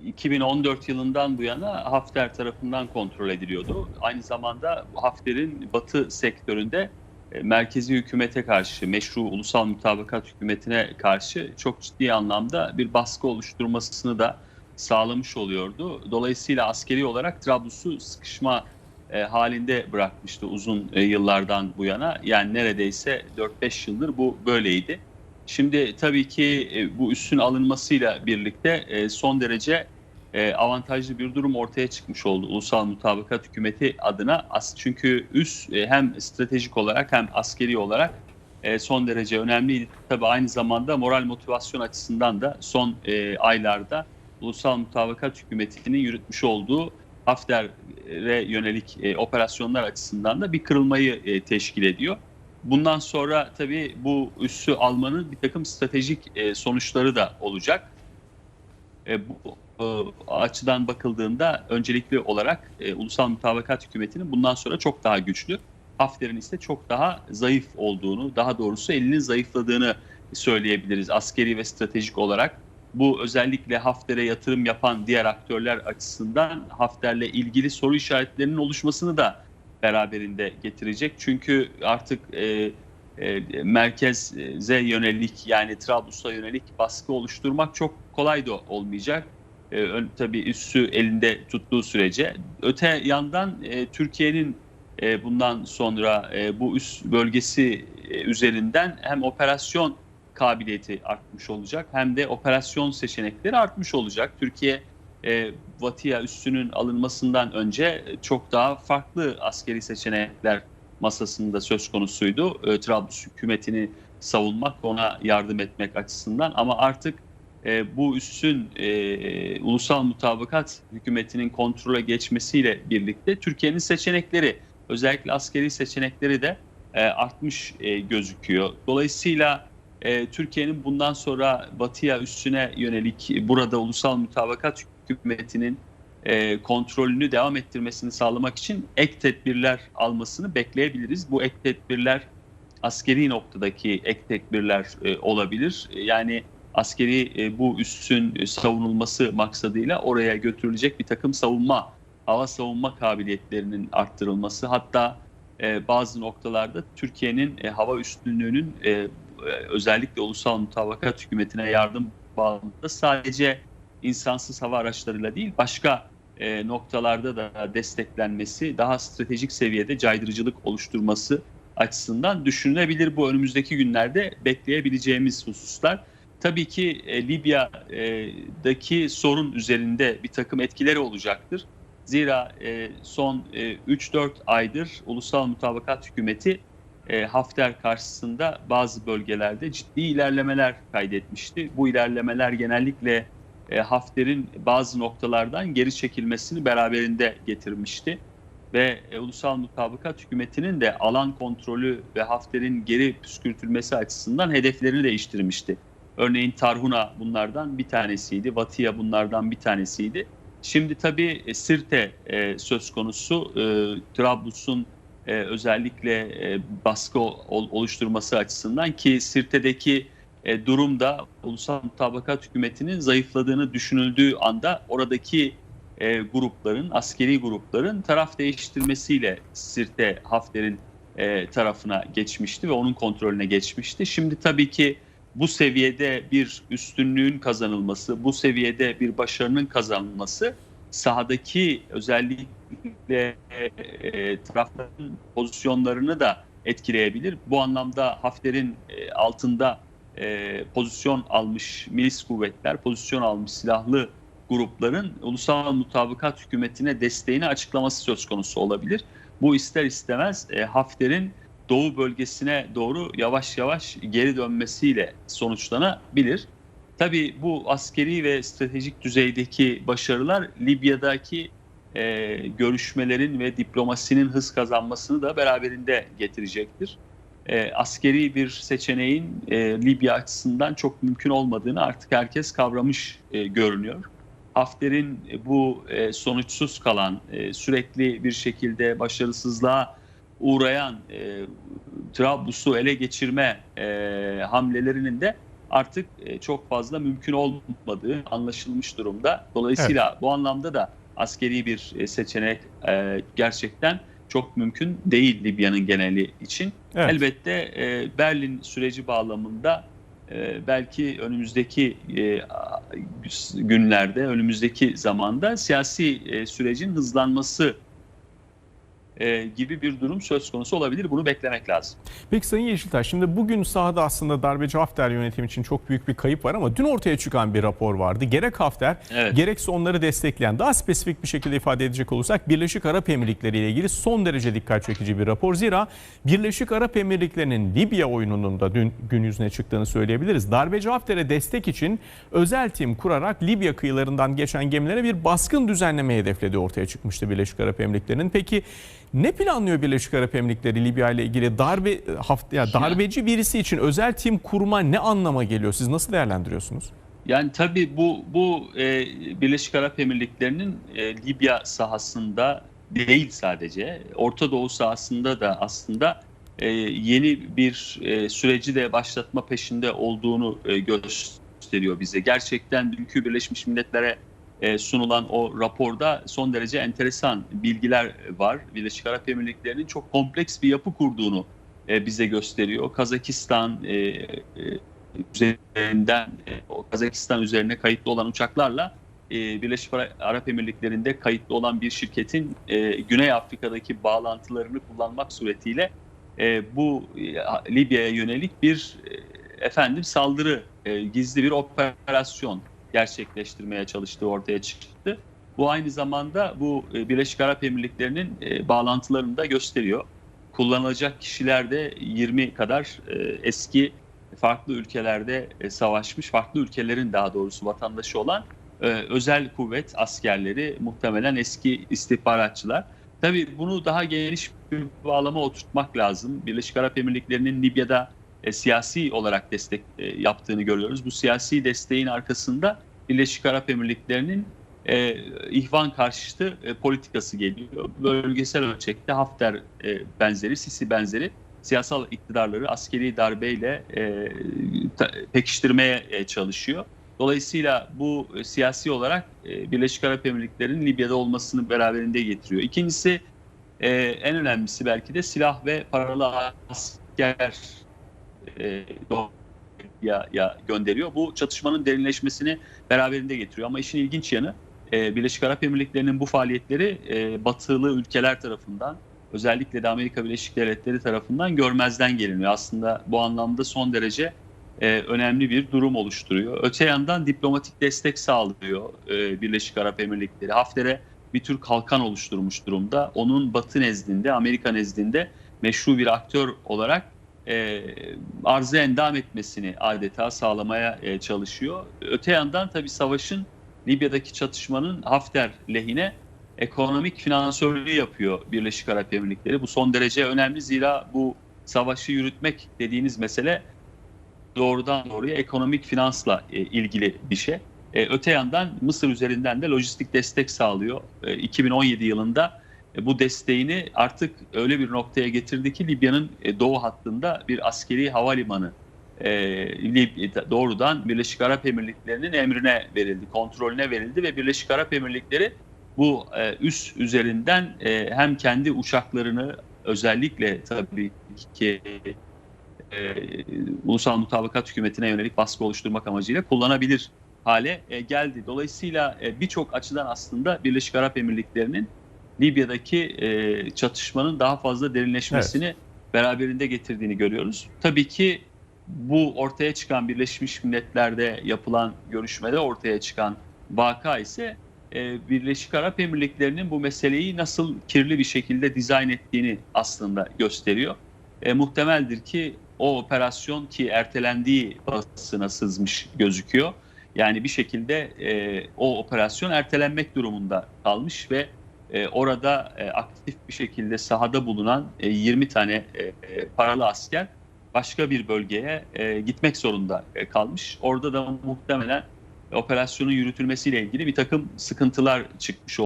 2014 yılından bu yana Hafter tarafından kontrol ediliyordu. Aynı zamanda Hafter'in Batı sektöründe e, merkezi hükümete karşı, meşru ulusal mutabakat hükümetine karşı çok ciddi anlamda bir baskı oluşturmasını da sağlamış oluyordu. Dolayısıyla askeri olarak Trablus'u sıkışma e, halinde bırakmıştı uzun e, yıllardan bu yana. Yani neredeyse 4-5 yıldır bu böyleydi. Şimdi tabii ki e, bu üssün alınmasıyla birlikte e, son derece e, avantajlı bir durum ortaya çıkmış oldu Ulusal Mutabakat Hükümeti adına. Çünkü üs hem stratejik olarak hem askeri olarak son derece önemliydi. Tabii aynı zamanda moral motivasyon açısından da son aylarda Ulusal Mutabakat Hükümeti'nin yürütmüş olduğu Hafter'e yönelik operasyonlar açısından da bir kırılmayı teşkil ediyor. Bundan sonra tabii bu üssü almanın bir takım stratejik e, sonuçları da olacak. E, bu e, açıdan bakıldığında öncelikli olarak Ulusal Mutabakat Hükümeti'nin bundan sonra çok daha güçlü, Hafter'in ise çok daha zayıf olduğunu, daha doğrusu elinin zayıfladığını söyleyebiliriz askeri ve stratejik olarak. Bu özellikle Hafter'e yatırım yapan diğer aktörler açısından Hafter'le ilgili soru işaretlerinin oluşmasını da beraberinde getirecek. Çünkü artık e, e, merkeze yönelik yani Trablus'a yönelik baskı oluşturmak çok kolay da olmayacak. E, ön, tabii üssü elinde tuttuğu sürece. Öte yandan e, Türkiye'nin e, bundan sonra e, bu üst bölgesi e, üzerinden hem operasyon kabiliyeti artmış olacak hem de operasyon seçenekleri artmış olacak. Türkiye e, Vatia üssünün alınmasından önce çok daha farklı askeri seçenekler masasında söz konusuydu. E, Trablus hükümetini savunmak, ona yardım etmek açısından ama artık e, bu üssün e, ulusal mutabakat hükümetinin kontrole geçmesiyle birlikte Türkiye'nin seçenekleri, özellikle askeri seçenekleri de e, artmış e, gözüküyor. Dolayısıyla e, Türkiye'nin bundan sonra Batı'ya üstüne yönelik burada ulusal mutabakat hükümetinin e, kontrolünü devam ettirmesini sağlamak için ek tedbirler almasını bekleyebiliriz. Bu ek tedbirler askeri noktadaki ek tedbirler e, olabilir. Yani askeri e, bu üssün savunulması maksadıyla oraya götürülecek bir takım savunma, hava savunma kabiliyetlerinin arttırılması hatta e, bazı noktalarda Türkiye'nin e, hava üstünlüğünün e, özellikle ulusal mutabakat hükümetine yardım bağlamında sadece insansız hava araçlarıyla değil başka e, noktalarda da desteklenmesi, daha stratejik seviyede caydırıcılık oluşturması açısından düşünülebilir. Bu önümüzdeki günlerde bekleyebileceğimiz hususlar. Tabii ki e, Libya'daki sorun üzerinde bir takım etkileri olacaktır. Zira e, son e, 3-4 aydır Ulusal Mutabakat Hükümeti e, Hafter karşısında bazı bölgelerde ciddi ilerlemeler kaydetmişti. Bu ilerlemeler genellikle e, Hafter'in bazı noktalardan geri çekilmesini beraberinde getirmişti. Ve e, Ulusal Mutabakat Hükümeti'nin de alan kontrolü ve Hafter'in geri püskürtülmesi açısından hedeflerini değiştirmişti. Örneğin Tarhuna bunlardan bir tanesiydi, Vatia bunlardan bir tanesiydi. Şimdi tabii e, Sirte e, söz konusu, e, Trablus'un e, özellikle e, baskı oluşturması açısından ki Sirte'deki e, durumda ulusal mutabakat hükümetinin zayıfladığını düşünüldüğü anda oradaki e, grupların, askeri grupların taraf değiştirmesiyle Sirte Hafter'in e, tarafına geçmişti ve onun kontrolüne geçmişti. Şimdi tabii ki bu seviyede bir üstünlüğün kazanılması, bu seviyede bir başarının kazanılması sahadaki özellikle e, tarafların pozisyonlarını da etkileyebilir. Bu anlamda Hafter'in e, altında e, pozisyon almış milis kuvvetler, pozisyon almış silahlı grupların ulusal mutabakat hükümetine desteğini açıklaması söz konusu olabilir. Bu ister istemez e, Hafter'in doğu bölgesine doğru yavaş yavaş geri dönmesiyle sonuçlanabilir. Tabii bu askeri ve stratejik düzeydeki başarılar Libya'daki e, görüşmelerin ve diplomasinin hız kazanmasını da beraberinde getirecektir e, askeri bir seçeneğin e, Libya açısından çok mümkün olmadığını artık herkes kavramış e, görünüyor. Hafter'in bu e, sonuçsuz kalan, e, sürekli bir şekilde başarısızlığa uğrayan e, Trablus'u ele geçirme e, hamlelerinin de artık e, çok fazla mümkün olmadığı anlaşılmış durumda. Dolayısıyla bu anlamda da askeri bir e, seçenek e, gerçekten çok mümkün değil Libya'nın geneli için. Evet. Elbette e, Berlin süreci bağlamında e, belki önümüzdeki e, günlerde, önümüzdeki zamanda siyasi e, sürecin hızlanması e, gibi bir durum söz konusu olabilir. Bunu beklemek lazım. Peki Sayın Yeşiltaş şimdi bugün sahada aslında darbeci Hafter yönetimi için çok büyük bir kayıp var ama dün ortaya çıkan bir rapor vardı. Gerek Hafter Evet. gerekse onları destekleyen daha spesifik bir şekilde ifade edecek olursak Birleşik Arap Emirlikleri ile ilgili son derece dikkat çekici bir rapor. Zira Birleşik Arap Emirlikleri'nin Libya oyununun da dün gün yüzüne çıktığını söyleyebiliriz. Darbeci Hafter'e destek için özel tim kurarak Libya kıyılarından geçen gemilere bir baskın düzenleme hedeflediği ortaya çıkmıştı Birleşik Arap Emirlikleri'nin. Peki ne planlıyor Birleşik Arap Emirlikleri Libya ile ilgili darbe haft ya darbeci birisi için özel tim kurma ne anlama geliyor? Siz nasıl değerlendiriyorsunuz? Yani tabii bu bu e, Birleşik Arap Emirlikleri'nin e, Libya sahasında değil sadece Orta Doğu sahasında da aslında e, yeni bir e, süreci de başlatma peşinde olduğunu e, gösteriyor bize. Gerçekten dünkü Birleşmiş Milletler'e e, sunulan o raporda son derece enteresan bilgiler var. Birleşik Arap Emirlikleri'nin çok kompleks bir yapı kurduğunu e, bize gösteriyor. Kazakistan e, üzerinden o Kazakistan üzerine kayıtlı olan uçaklarla Birleşik Ara- Arap Emirlikleri'nde kayıtlı olan bir şirketin Güney Afrika'daki bağlantılarını kullanmak suretiyle bu Libya'ya yönelik bir efendim saldırı, gizli bir operasyon gerçekleştirmeye çalıştığı ortaya çıktı. Bu aynı zamanda bu e, Birleşik Arap Emirlikleri'nin e, bağlantılarını da gösteriyor. Kullanılacak kişiler de 20 kadar e, eski farklı ülkelerde savaşmış, farklı ülkelerin daha doğrusu vatandaşı olan özel kuvvet askerleri, muhtemelen eski istihbaratçılar. Tabii bunu daha geniş bir bağlama oturtmak lazım. Birleşik Arap Emirlikleri'nin Libya'da e, siyasi olarak destek e, yaptığını görüyoruz. Bu siyasi desteğin arkasında Birleşik Arap Emirlikleri'nin e, ihvan karşıtı e, politikası geliyor. Bölgesel ölçekte Hafter e, benzeri, Sisi benzeri siyasal iktidarları askeri darbeyle e, ta- pekiştirmeye e, çalışıyor. Dolayısıyla bu e, siyasi olarak e, Birleşik Arap Emirlikleri'nin Libya'da olmasını beraberinde getiriyor. İkincisi e, en önemlisi belki de silah ve paralı asker e, ya, ya gönderiyor. Bu çatışmanın derinleşmesini beraberinde getiriyor. Ama işin ilginç yanı e, Birleşik Arap Emirlikleri'nin bu faaliyetleri e, batılı ülkeler tarafından özellikle de Amerika Birleşik Devletleri tarafından görmezden geliniyor. Aslında bu anlamda son derece e, önemli bir durum oluşturuyor. Öte yandan diplomatik destek sağlıyor e, Birleşik Arap Emirlikleri. Hafter'e bir tür kalkan oluşturmuş durumda. Onun Batı nezdinde, Amerika nezdinde meşru bir aktör olarak e, arzı endam etmesini adeta sağlamaya e, çalışıyor. Öte yandan tabii savaşın Libya'daki çatışmanın Hafter lehine ekonomik finansörlüğü yapıyor Birleşik Arap Emirlikleri. Bu son derece önemli zira bu savaşı yürütmek dediğiniz mesele doğrudan doğruya ekonomik finansla e, ilgili bir şey. E, öte yandan Mısır üzerinden de lojistik destek sağlıyor. E, 2017 yılında bu desteğini artık öyle bir noktaya getirdi ki Libya'nın e, doğu hattında bir askeri havalimanı e, doğrudan Birleşik Arap Emirlikleri'nin emrine verildi, kontrolüne verildi ve Birleşik Arap Emirlikleri bu e, üs üzerinden e, hem kendi uçaklarını özellikle tabii ki e, ulusal mutabakat hükümetine yönelik baskı oluşturmak amacıyla kullanabilir hale e, geldi. Dolayısıyla e, birçok açıdan aslında Birleşik Arap Emirlikleri'nin Libya'daki e, çatışmanın daha fazla derinleşmesini beraberinde getirdiğini görüyoruz. Tabii ki bu ortaya çıkan Birleşmiş Milletler'de yapılan görüşmede ortaya çıkan vaka ise e, Birleşik Arap Emirlikleri'nin bu meseleyi nasıl kirli bir şekilde dizayn ettiğini aslında gösteriyor. E, muhtemeldir ki o operasyon ki ertelendiği basına sızmış gözüküyor. Yani bir şekilde e, o operasyon ertelenmek durumunda kalmış ve e, orada e, aktif bir şekilde sahada bulunan e, 20 tane e, e, paralı asker başka bir bölgeye e, gitmek zorunda e, kalmış. Orada da muhtemelen operasyonun yürütülmesiyle ilgili bir takım sıkıntılar çıkmış